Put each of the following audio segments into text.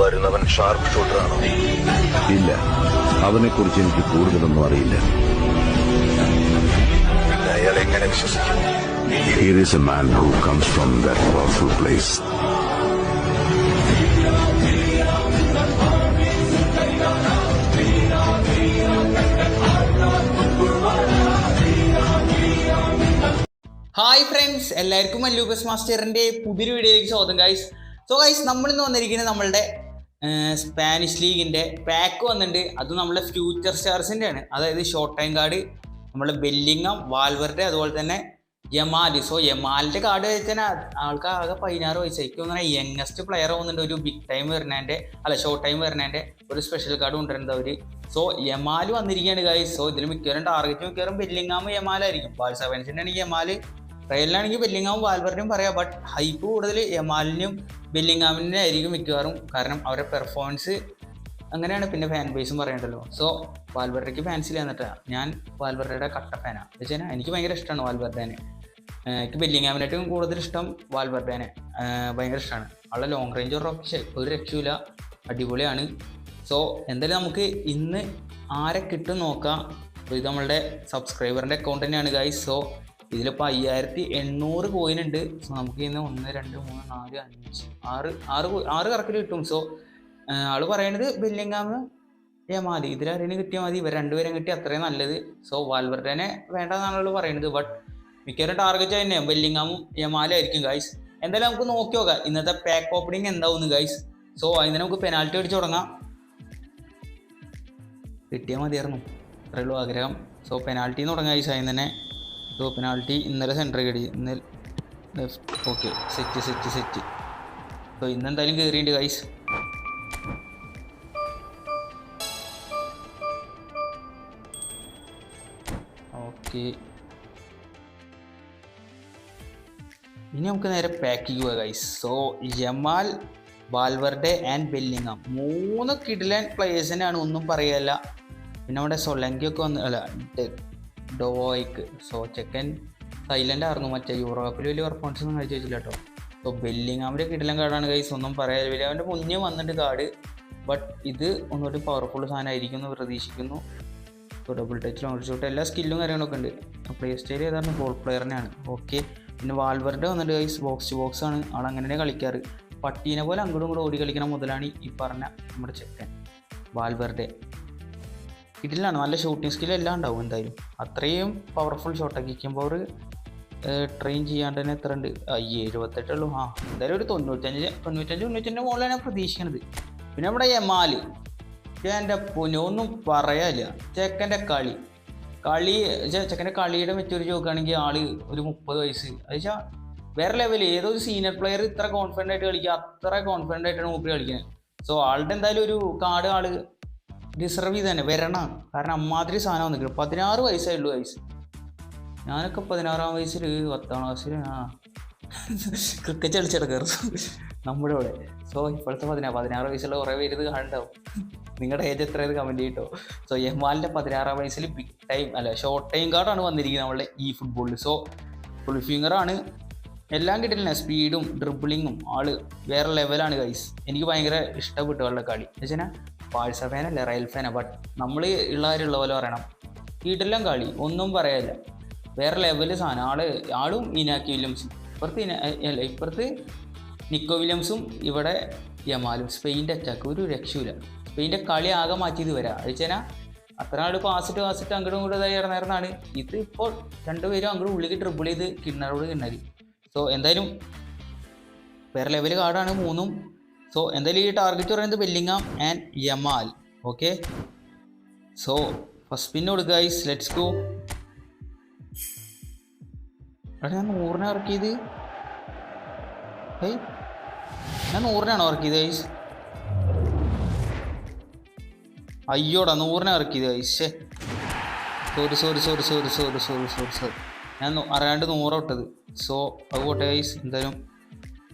വരുന്നവൻ ഷാർപ്പ് ഷൂട്ടറാണോ ഇല്ല. അവനെക്കുറിച്ച് എനിക്ക് കൂടുതലൊന്നും അറിയില്ല. അയാൾ എങ്ങനെ വിശ്വസിക്കും? Here is a man who comes from that powerful place. Hi friends എല്ലാവർക്കും മല്ലൂബസ് മാസ്റ്ററിന്റെ പുതിയൊരു വീഡിയോയിലേക്ക് സ്വാഗതം ഗൈസ് സോ ഗൈസ് നമ്മളിന്ന് വന്നിരിക്കുന്നത് നമ്മളുടെ സ്പാനിഷ് ലീഗിന്റെ പാക്ക് വന്നിട്ടുണ്ട്. അത് നമ്മളെ ഫ്യൂച്ചർ സ്റ്റാർസിന്റെ ആണ് അതായത് ഷോർട്ട് ടൈം കാർഡ് നമ്മളെ ബെല്ലിങ്ങം വാൽവറുടെ അതുപോലെ തന്നെ യമാൽ സോ യമാലിന്റെ കാർഡ് വെച്ചാൽ ആൾക്ക് ആകെ പതിനാറ് വയസ്സായി എനിക്ക് തോന്നുന്നത് യങ്ങസ്റ്റ് പ്ലെയർ വന്നിട്ട് ഒരു ബിഗ് ടൈം വരുന്നതിന്റെ അല്ല ഷോർട്ട് ടൈം വരുന്നതിന്റെ ഒരു സ്പെഷ്യൽ കാർഡ് കൊണ്ടുവരുന്നത് അവർ സോ യമാൽ വന്നിരിക്കുകയാണ് ഗൈസ് സോ ഇതിൽ മിക്കവാറും ടാർഗറ്റ് മിക്കവാറും ബെല്ലിങ്ങാമ് യമാലായിരിക്കും ബാൽ സെവൻസിന്റെ ആണെങ്കിൽ യമാൽ റയലിനാണെങ്കിൽ ബെല്ലിങ്ങാമും വാൽവർഡിനും പറയാം. ബട്ട് ഹൈപ്പ് കൂടുതൽ യമാലിനും ബെല്ലിങ്ങാമിനും ആയിരിക്കും മിക്കവാറും. കാരണം അവരുടെ പെർഫോമൻസ് അങ്ങനെയാണ്. പിന്നെ ഫാൻ ബേസും പറയണ്ടല്ലോ. സോ വാൽവറയ്ക്ക് ഫാൻസിൽ എന്നിട്ടാണ് ഞാൻ വാൽവർഡയുടെ കട്ട ഫാനാണ് എന്ന് വെച്ചാൽ എനിക്ക് ഭയങ്കര ഇഷ്ടമാണ് വാൽവറുടേനെ എനിക്ക് ബെല്ലിങ്ങാമിനായിട്ടും കൂടുതൽ ഇഷ്ടം വാൽവറുടേനെ ഭയങ്കര ഇഷ്ടമാണ് ആളുടെ ലോങ് റേഞ്ച് റോക്ക് ഒരു രക്ഷയില്ല അടിപൊളിയാണ്. സോ എന്തായാലും നമുക്ക് ഇന്ന് ആരെ കിട്ടും നോക്കാം. ഇത് നമ്മളുടെ സബ്സ്ക്രൈബറിന്റെ അക്കൗണ്ട് തന്നെയാണ് ഗൈസ് സോ ഇതിലിപ്പോൾ അയ്യായിരത്തി എണ്ണൂറ് കോയിൻ ഉണ്ട്. സോ നമുക്ക് ഇന്ന് ഒന്ന് രണ്ട് മൂന്ന് നാല് അഞ്ച് ആറ് ആറ് ആറ് കറക്കിൽ കിട്ടും. സോ ആൾ പറയണത് ബെല്ലിങ്ങാമ് ഇതിൽ ആരെയും കിട്ടിയാൽ മതി. ഇവർ രണ്ടുപേരും കിട്ടി അത്രയും നല്ലത്. സോ വാൽവർട്ടനെ വേണ്ടെന്നാണ് ആൾ പറയുന്നത് ബട്ട് മിക്കവാറും ടാർഗറ്റ് തന്നെ ബെല്ലിങ്ങാമും യമാലായിരിക്കും ഗൈസ് എന്തായാലും നമുക്ക് നോക്കി നോക്കാം. ഇന്നത്തെ പാക്ക് ഓപ്പണിംഗ് എന്താവും ഗൈസ് സോ അതിന് നമുക്ക് പെനാൽറ്റി അടിച്ച് തുടങ്ങാം. കിട്ടിയാൽ മതിയായിരുന്നു. അത്രയുള്ളൂ ആഗ്രഹം. സോ പെനാൽറ്റിന്ന് തുടങ്ങാം ഗൈസ് അതിന് തന്നെ. സോ പെനാൾട്ടി ഇന്നലെ സെന്റർ കടി ഇന്നലെ left okay set set set അപ്പോൾ ഇന്ന് എന്തായാലും കയറിയിട്ടുണ്ട് ഗൈസ് ഓക്കെ ഇനി നമുക്ക് നേരെ പാക്കിങ് പോകാം guys so Jamal Valverde and Bellingham മൂന്ന് കിഡിലൻ പ്ലേയേഴ്സിനാണ് ഒന്നും പറയല്ല. പിന്നെ നമ്മുടെ സൊലങ്കിയൊക്കെ വന്ന് അല്ല ഡെ- ഡോയ്ക്ക്. സോ ചെക്കൻ സൈലന്റ് ആയിരുന്നു. മറ്റേ യൂറോപ്പിൽ വലിയ പെർഫോമൻസ് ഒന്നും കഴിച്ചു വെച്ചില്ല കേട്ടോ സോ ബെല്ലിങ്ങാമിന്റെ കിടിലൻ കാർഡാണ് കൈസ് ഒന്നും പറയാൻ വലിയ അവന്റെ മുന്നേ വന്നിട്ട് കാട് ബട്ട് ഇത് ഒന്നുകൂടി പവർഫുൾ സാധനമായിരിക്കും എന്ന് പ്രതീക്ഷിക്കുന്നു. ഇപ്പോൾ ഡബിൾ ടച്ച് ലോങ് ഷോട്ട് എല്ലാ സ്കില്ലും കാര്യങ്ങളൊക്കെ ഉണ്ട്. പ്ലേ സ്റ്റൈൽ ഏതാണ് ബോൾ പ്ലെയറിനെയാണ് ഓക്കെ പിന്നെ വാൽവറുടെ വന്നിട്ട് ഗൈസ് ബോക്സ് ടു ബോക്സ് ആണ്. ആൾ അങ്ങനെ കളിക്കാറ്. പട്ടീനെ പോലെ അങ്ങോട്ടും ഇങ്ങോട്ടും ഓടി കളിക്കണ മുതലാണ് ഈ പറഞ്ഞ നമ്മുടെ ചെക്കൻ. വാൽവറുടെ ഇതിലാണ് നല്ല ഷൂട്ടിംഗ് സ്കിൽ എല്ലാം ഉണ്ടാവും എന്തായാലും. അത്രയും പവർഫുൾ ഷോട്ട് കിക്കും പവർ ട്രെയിൻ ചെയ്യാണ്ട് തന്നെ എത്ര ഉണ്ട്? അയ്യേ എഴുപത്തെട്ടുള്ളൂ ആ എന്തായാലും ഒരു തൊണ്ണൂറ്റഞ്ച് തൊണ്ണൂറ്റഞ്ച് തൊണ്ണൂറ്റഞ്ച് മുകളിലാണ് പ്രതീക്ഷിക്കുന്നത് പിന്നെ നമ്മുടെ യമാൽ. എന്റെ പുനൊന്നും പറയാനില്ല. ചെക്കന്റെ കളി. കളി ചെക്കന്റെ കളിയുടെ മെച്ചൂരിറ്റി നോക്കുകയാണെങ്കിൽ ആൾ ഒരു മുപ്പത് വയസ്സ്. അത് വേറെ ലെവൽ ഏതൊരു സീനിയർ പ്ലെയർ ഇത്ര കോൺഫിഡന്റ് ആയിട്ട് കളിക്കുക അത്ര കോൺഫിഡന്റ് ആയിട്ടാണ് മൂപ്പര് കളിക്കുന്നത് സോ ആളുടെ എന്തായാലും ഒരു കാർഡ് ആൾ ഡിസർവ് ചെയ്ത് തന്നെ. വരണം. കാരണം അമ്മാതിരി സാധനം വന്നിട്ട് പതിനാറ് വയസ്സായുള്ളൂ വയസ്സ് ഞാനൊക്കെ പതിനാറാം വയസ്സിൽ പത്താം ക്ലാസ്സിൽ ആ. ക്രിക്കറ്റ് കളിച്ചെടുക്കാറ് നമ്മുടെ ഇവിടെ സോ ഇപ്പോഴത്തെ പതിനാറ് പതിനാറ് വയസ്സുള്ള കുറേ പേര് ഇത് കാണണ്ടാവും നിങ്ങളുടെ ഏജ് എത്രയത് കമന്റ് ചെയ്യട്ടോ. സോ യഹ്മാലിന്റെ പതിനാറാം വയസ്സിൽ ബിഗ് ടൈം അല്ല ഷോർട്ട് ടൈം കാർഡാണ് വന്നിരിക്കുന്നത് നമ്മളുടെ ഈ ഫുട്ബോളിൽ സോ ഫുൾ ഫിംഗറാണ് എല്ലാം കിട്ടില്ല സ്പീഡും ഡ്രിബിളിങ്ങും ആൾ വേറെ ലെവലാണ് ഗൈസ് എനിക്ക് ഭയങ്കര ഇഷ്ടപ്പെട്ടു അവളുടെ കളി. എന്ന് വെച്ചാൽ പാഴ്സ ഫാനല്ല റയൽ ഫാനാ. ബട്ട് നമ്മൾ ഉള്ളവരുള്ള പോലെ പറയണം. വീട്ടിലെല്ലാം കളി ഒന്നും പറയാനില്ല. വേറെ ലെവൽ സാധനം. ആൾ ആളും ഇനാക്കി വില്യംസും. ഇപ്പുറത്ത് അല്ല ഇപ്പുറത്ത് നിക്കോ വില്യംസും ഇവിടെ യമാലും സ്പെയിന്റെ അറ്റാക്ക് ഒരു രക്ഷയില്ല സ്പെയിന്റെ കളി ആകെ മാറ്റിയത് വരാം അത് വെച്ചാൽ അത്ര ആൾ പാസിട്ട് പാസിട്ട് അങ്ങോട്ടും ഇങ്ങോട്ടും ഇതായി ഇറങ്ങായിരുന്നാണ് ഇത് ഇപ്പോൾ രണ്ടുപേരും അങ്ങോട്ട് ഉള്ളിലേക്ക് ട്രിപ്പിൾ ചെയ്ത് കിണ്ണറോട് കിണ്ണരി സോ എന്തായാലും വേറെ ലെവൽ കാർഡാണ് മൂന്നും. സോ എന്തായാലും ഈ ടാർഗറ്റ് പറയുന്നത് Bellingham and Yamal okay so first പിന്നെ കൊടുക്കുക ലെറ്റ്സ് ഗോ എടാ ഞാൻ നൂറിനെ ഇറക്കിയത് ഏയ് ഞാൻ നൂറിനാണോ ഇറക്കിയത് ഗൈസ് അയ്യോടാ നൂറിനെ ഇറക്കിയത് guys sorry sorry sorry sorry sorry sorry sorry sorry ഞാൻ അറിയാണ്ട് നൂറ് വിട്ടത്. സോ അത് പോട്ടെ ഗൈസ് എന്തായാലും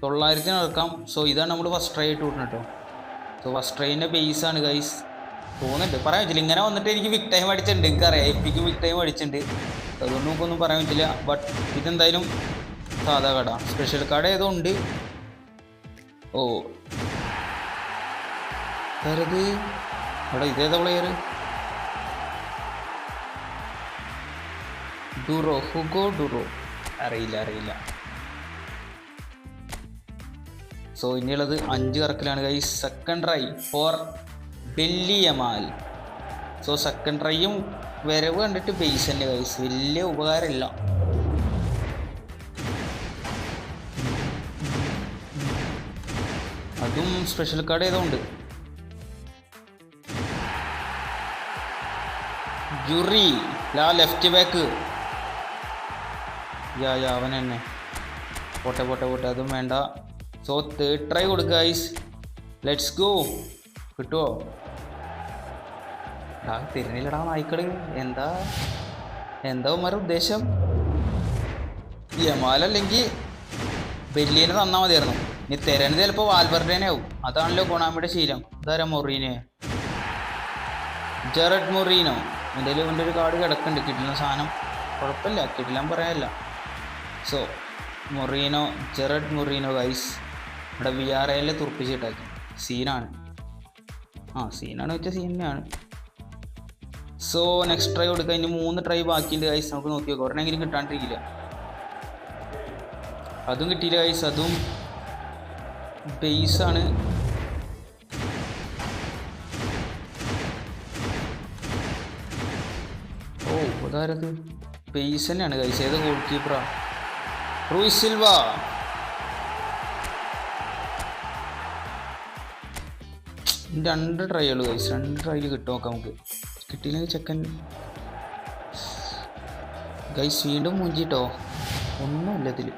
തൊള്ളായിരത്തിന് ഇറക്കാം സോ ഇതാണ് നമ്മൾ ഫസ്റ്റ് ട്രൈ ആയിട്ട് വിട്ടണം കേട്ടോ സോ ഫസ്റ്റ് ട്രൈന്റെ ബേസാണ് ഗൈസ് തോന്നുന്നുണ്ട്. പറയാൻ പറ്റില്ല. ഇങ്ങനെ വന്നിട്ട് എനിക്ക് വിക് ടൈം അടിച്ചിട്ടുണ്ട്. എനിക്കറിയാം. എപ്പിക്ക് വിക് ടൈം അടിച്ചിട്ടുണ്ട്. അതുകൊണ്ട് നമുക്കൊന്നും പറയാൻ പറ്റില്ല. ബട്ട് ഇതെന്തായാലും സാധാ കട സ്പെഷ്യൽ കട ഏതോ ഉണ്ട്. ഓ. ആരത് അവിടെ ഇതേതാ പ്ലെയർ ഡുറോ. ഹുഗോ ഡുറോ. അറിയില്ല അറിയില്ല. സോ ഇനിയുള്ളത് അഞ്ച് കറക്കിലാണ് കൈ സെക്കൻഡ് ട്രൈ ഫോർ ഡെല്ലി യമാൽ സോ സെക്കൻഡ് ട്രൈയും വരവ് കണ്ടിട്ട് ബേസ് തന്നെ കൈസ് വലിയ ഉപകാരമില്ല. അതും സ്പെഷ്യൽ കാർഡ് ചെയ്തുകൊണ്ട് ജുറി ലാ ലെഫ്റ്റ് ബാക്ക് യാ യാ അവൻ തന്നെ. പോട്ടെ പോട്ടെ പോട്ടെ. അതും വേണ്ട. സോ തേർഡ് ട്രൈ കൊടുക്കുക ഐസ് ലെറ്റ്സ് ഗോ കിട്ടുമോ ആ തിരുന്നില്ലടാ നായിക്കൾ. എന്താ? എന്താ ഉമ്മാരുടെ ഉദ്ദേശം? യമാലല്ലെങ്കിൽ ബെല്ലിനെ തന്നാൽ മതിയായിരുന്നു. ഇനി തരുന്നത് ചിലപ്പോൾ വാൽബർഡേനെ ആവും. അതാണല്ലോ ഗുണാമിയുടെ ശീലം. ഇതാരാ മൊറീനെ? Jared Moreno? എന്തെങ്കിലും ഇവന്റെ ഒരു കാർഡ് കിടക്കുന്നുണ്ട് കിട്ടുന്ന സാധനം. കുഴപ്പമില്ല. കിട്ടില്ല പറയാനില്ല. So Moreno Gerard Moreno guys ഇവിടെ വി ആർ എല്ലിൽ തുറപ്പിച്ചിട്ടേക്കും. സീനാണ്. ആ സീനാണ് വെച്ചാൽ സീനാണ് സോ നെക്സ്റ്റ് ട്രൈ കൊടുക്കുക ഇനി മൂന്ന് ട്രൈ ബാക്കിയുണ്ട് ഗൈസ് നമുക്ക് നോക്കി നോക്കാം ഒരെണ്ണെങ്കിലും കിട്ടാണ്ടിരിക്കില്ല. അതും കിട്ടിയില്ല ഗൈസ് അതും ബേസാണ് ഓ അതാരത് ബേസ് തന്നെയാണ് ഗൈസ് ഏത് ഗോൾ കീപ്പറാ റൂയിസ് സിൽവ. രണ്ട് ട്രൈ ഉള്ളു ഗൈസ് രണ്ട് ട്രൈയിൽ കിട്ടും നോക്കാം നമുക്ക്. കിട്ടിയില്ലെങ്കിൽ ചെക്കൻ? ഗൈസ് വീണ്ടും മുഞ്ചിട്ടോ? ഒന്നുമില്ല ഇതിൽ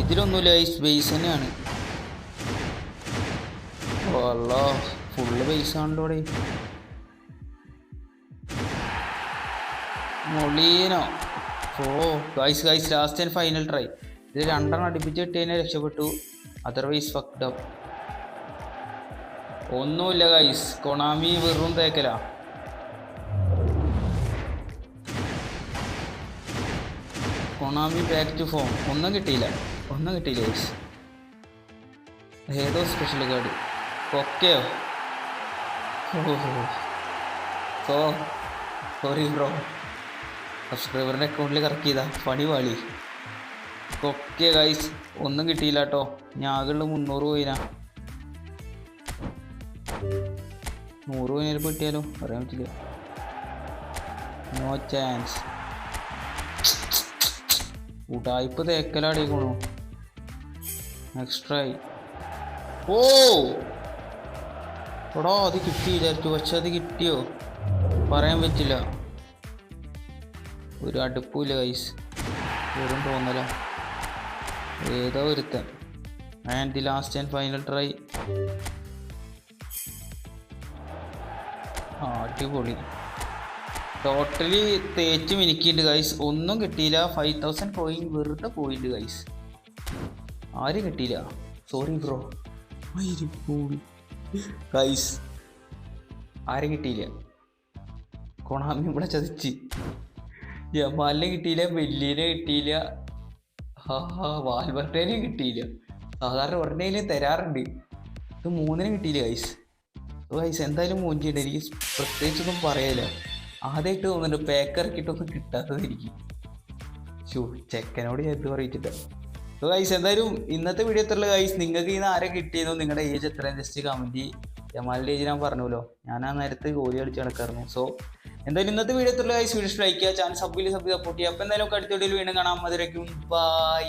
ഇതിലൊന്നുമില്ല ഗൈസ് ബേസ് തന്നെയാണ്. വല്ല ഫുള്ള് ബേസ് ഇവിടെ. Molino? Oh guys guys last and final try ഇത് രണ്ടെണ്ണം അടുപ്പിച്ച് കിട്ടിയതിനെ രക്ഷപ്പെട്ടു. അതർവൈസ് ഫക്ഡ് അപ്പ് ഒന്നുമില്ല ഗൈസ് കൊണാമി വെറും തേക്കല. കൊണാമി ബാക്ക് ടു ഫോം ഒന്നും കിട്ടിയില്ല. ഒന്നും കിട്ടിയില്ല ഗൈസ് ഏതോ സ്പെഷ്യൽ കാർഡ് കൊക്കയോ ഓഹോ. സോ സോറി ബ്രോ സബ്സ്ക്രൈബറിന്റെ അക്കൗണ്ടിൽ കറക്റ്റ് ചെയ്താ. പണി പാളി. കൊക്കെ ഗൈസ് ഒന്നും കിട്ടിയില്ല കേട്ടോ ഞാൻ ആകെയുള്ള മുന്നൂറ് പോയിനാ. നൂറ് പോയിന് കിട്ടിയാലോ? പറയാൻ പറ്റില്ല. നോ ചാൻസ് ഉടായ്പ തേക്കലാടിക്കണു ട്രൈ ഓ! എടോ അത് കിട്ടി വിചാരിച്ചു പക്ഷെ അത് കിട്ടിയോ? പറയാൻ പറ്റില്ല. ഒരു അടുപ്പില്ല കൈസ് വെറും തോന്നല. ഏതോ ഒരുത്തൻ. And the last and final try അടിപൊളി. ടോട്ടലി തേച്ച് മിനിക്കിയിട്ട് ഗൈസ് ഒന്നും കിട്ടിയില്ല. ഫൈവ് തൗസൻഡ് കോയിൻ വെറുതെ പോയിന്റ് ഗൈസ് ആരും കിട്ടിയില്ല. സോറി ബ്രോ ഗൈസ് ആരും കിട്ടിയില്ല. കൊണാമി ഇവിടെ ചതിച്ച്. ജമാലിനെ കിട്ടിയില്ല ബെല്ലിനെ കിട്ടിയില്ല. വാൽബർട്ടേനെ കിട്ടിയില്ല. സാധാരണ ഉടനെ തരാറുണ്ട്. ഇത് മൂന്നിനും കിട്ടിയില്ല ഗൈസ് ഗൈസ് എന്തായാലും മൂഞ്ചിയുണ്ട് എനിക്ക് പ്രത്യേകിച്ചൊന്നും പറയില്ല. ആദ്യമായിട്ട് തോന്നുന്നുണ്ട് പേക്കറക്കിട്ടൊന്നും കിട്ടാത്തത് എനിക്ക് ഷൂ ചെക്കനോട് ഞാൻ എന്ത് പറയിച്ചില്ല സോ ഗൈസ് എന്തായാലും ഇന്നത്തെ വീഡിയോ എത്രയുള്ള ഗൈസ് നിങ്ങൾക്ക് ഇന്ന് ആരെ കിട്ടിയെന്നോ? നിങ്ങളുടെ ഏജ് എത്രയും ജസ്റ്റ് കമന്റ് ജമാലിന്റെ ഏജ് ഞാൻ പറഞ്ഞല്ലോ ഞാൻ ആ നേരത്തെ ഗോലി കളിച്ച് നടക്കായിരുന്നു. സോ എന്തായാലും ഇന്നത്തെ വീഡിയോ എത്രയുള്ള ഗൈസ് വീഡിയോ ലൈക്ക് ചെയ്യുക ചാനൽ സബ്ബിൽ സബ് സപ്പോർട്ട് ചെയ്യുക അപ്പോൾ എന്തായാലും അടുത്ത വീഡിയോയിൽ വീണ്ടും കാണാം. അതിലേക്കും ബൈ